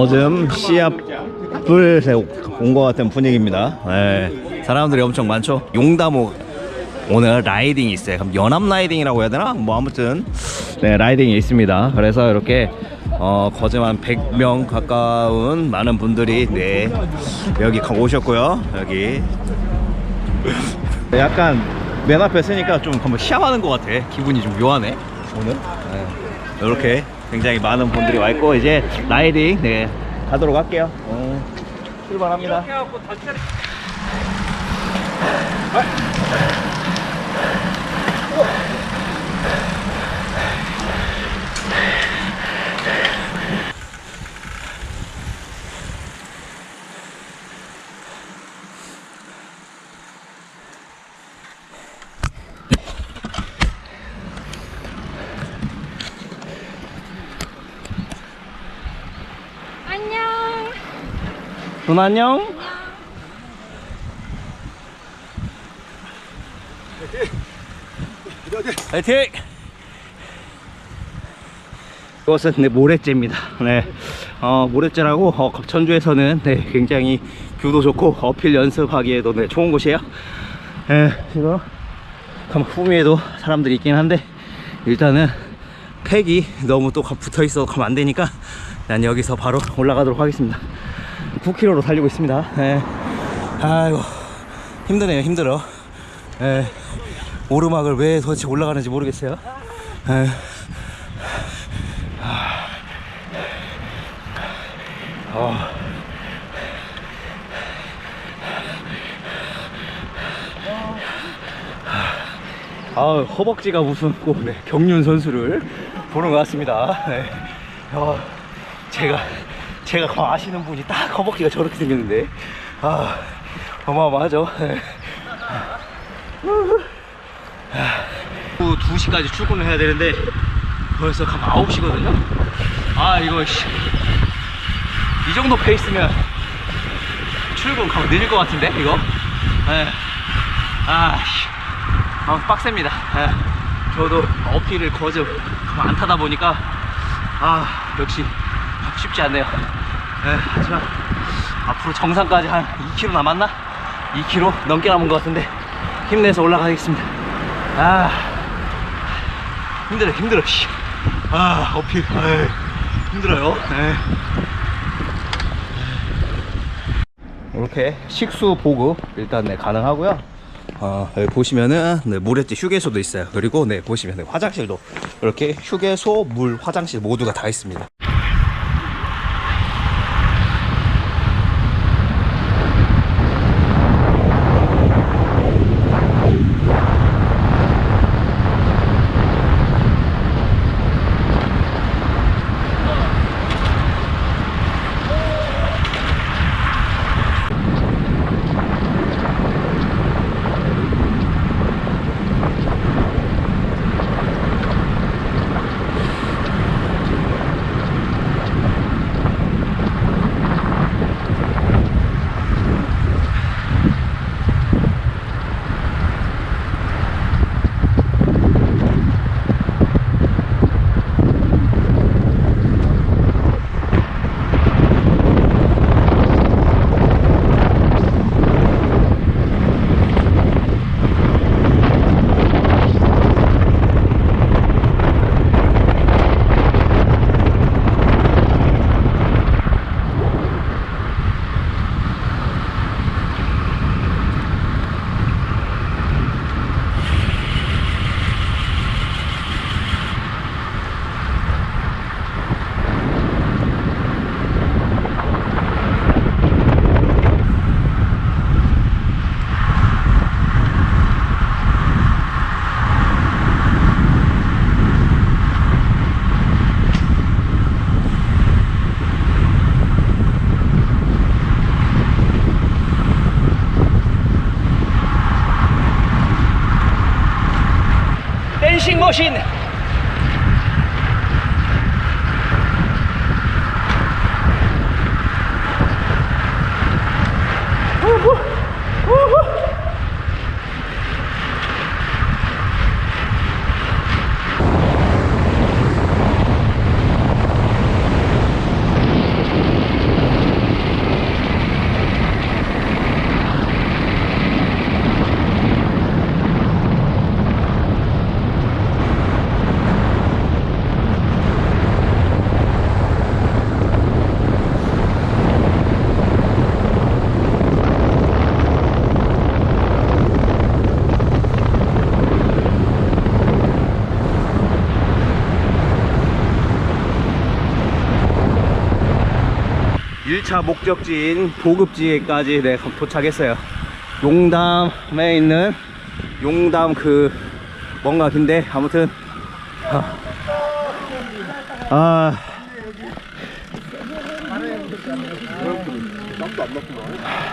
요즘 시합을 온것 같은 분위기입니다. 네. 사람들이 엄청 많죠. 용다모 오늘 라이딩이 있어요. 그럼 연합 라이딩이라고 해야 되나? 뭐 아무튼 네 라이딩이 있습니다. 그래서 이렇게 어 거제만 100명 가까운 많은 분들이 네 여기 오셨고요. 여기 약간 맨 앞에 서니까 좀 한번 시합하는 것 같아. 기분이 좀 묘하네 오늘. 네. 이렇게 굉장히 많은 분들이 와 있고 이제 라이딩 네 가도록 할게요. 어, 출발합니다. 안녕. 돈 안녕. 화이팅! 이것은 네, 모래째입니다. 네, 어, 모래째라고 어, 전주에서는 네, 굉장히 뷰도 좋고 어필 연습하기에도 네, 좋은 곳이에요. 네, 지금 후미에도 사람들이 있긴 한데 일단은 팩이 너무 또 붙어 있어 가면 안 되니까 난 여기서 바로 올라가도록 하겠습니다. 9km로 달리고 있습니다. 예. 아이고 힘드네요, 힘들어. 예. 오르막을 왜 도대체 올라가는지 모르겠어요. 예. 어. 아, 허벅지가 무슨 꼭 네, 경륜 선수를 보는 것 같습니다. 네. 어, 제가 제가 그 아시는 분이 딱 허벅지가 저렇게 생겼는데 아 어마어마하죠. 네. 오후 2시까지 출근을 해야 되는데 벌써 가면 9시거든요. 아 이거 씨. 이 정도 페이스면 출근 가면 늦을 것 같은데 이거. 네. 아, 씨. 아 빡셉니다. 예. 저도 어필을 거저 안 타다 보니까 아 역시 쉽지 않네요. 예, 하지만 앞으로 정상까지 한 2km 남았나? 2km 넘게 남은 것 같은데 힘내서 올라가겠습니다. 아 힘들어 힘들어. 씨. 아 어필 아이, 힘들어요. 예. 이렇게 식수 보급 일단 네 가능하고요. 어, 여기 보시면은 네, 모래째 휴게소도 있어요. 그리고 네 보시면 네, 화장실도 이렇게 휴게소, 물, 화장실 모두가 다 있습니다. China. 2차 목적지인 보급지에까지 네, 도착했어요. 용담에 있는 용담 그 뭔가 긴데 아무튼 아,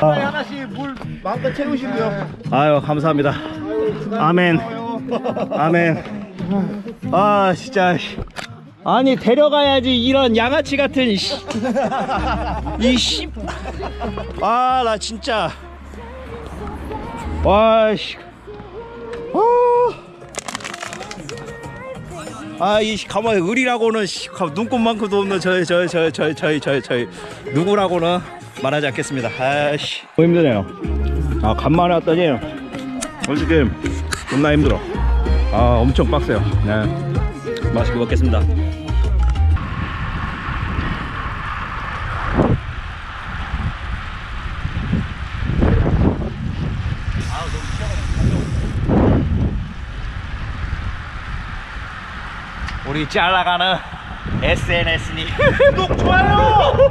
아 하나씩 물 마음껏 채우시고요. 아유 감사합니다. 아멘. 아멘. 아 진짜. 아니 데려가야지 이런 양아치 같은 씨. 이씨. 아 나 진짜. 와씨. 아이 가만히 의리라고는 씨, 가- 눈곱만큼도 없는 저희 저희 저희 저희 저희 저희 저희 누구라고는 말하지 않겠습니다. 아씨. 뭐 힘드네요. 아 간만에 왔더니 솔직히 존나 힘들어 아 엄청 빡세요 네 맛있게 먹겠습니다 우리 잘 나가는 SNS니 구독 좋아요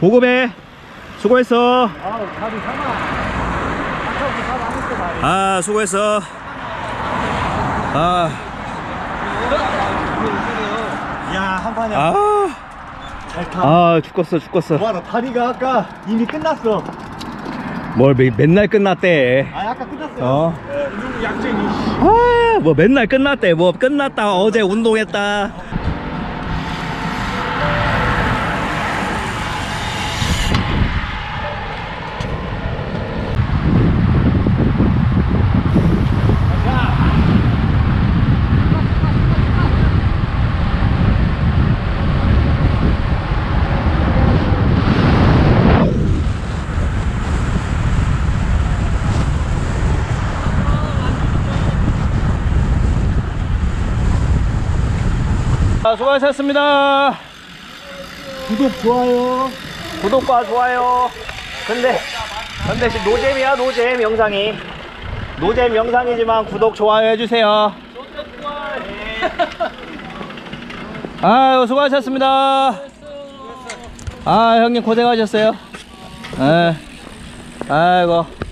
보급해 수고했어 아 수고했어 아, 야, 한 판이야. 아, 잘 타. 아 죽겠어 죽겠어 와, 너 다리가 아까 이미 끝났어. 뭘 매, 맨날 끝났대 아, 아까 끝났어요. 어? 운동 약쟁이. 아, 뭐 맨날 끝났대. 뭐 끝났다. 어제 운동했다. 아, 수고하셨습니다. 구독, 좋아요. 구독과 좋아요. 근데, 근데 지금 노잼이야, 노잼 영상이. 노잼 영상이지만 구독 좋아요 해주세요 아유 수고하셨습니다 아 형님 고생하셨어요 예. 아이고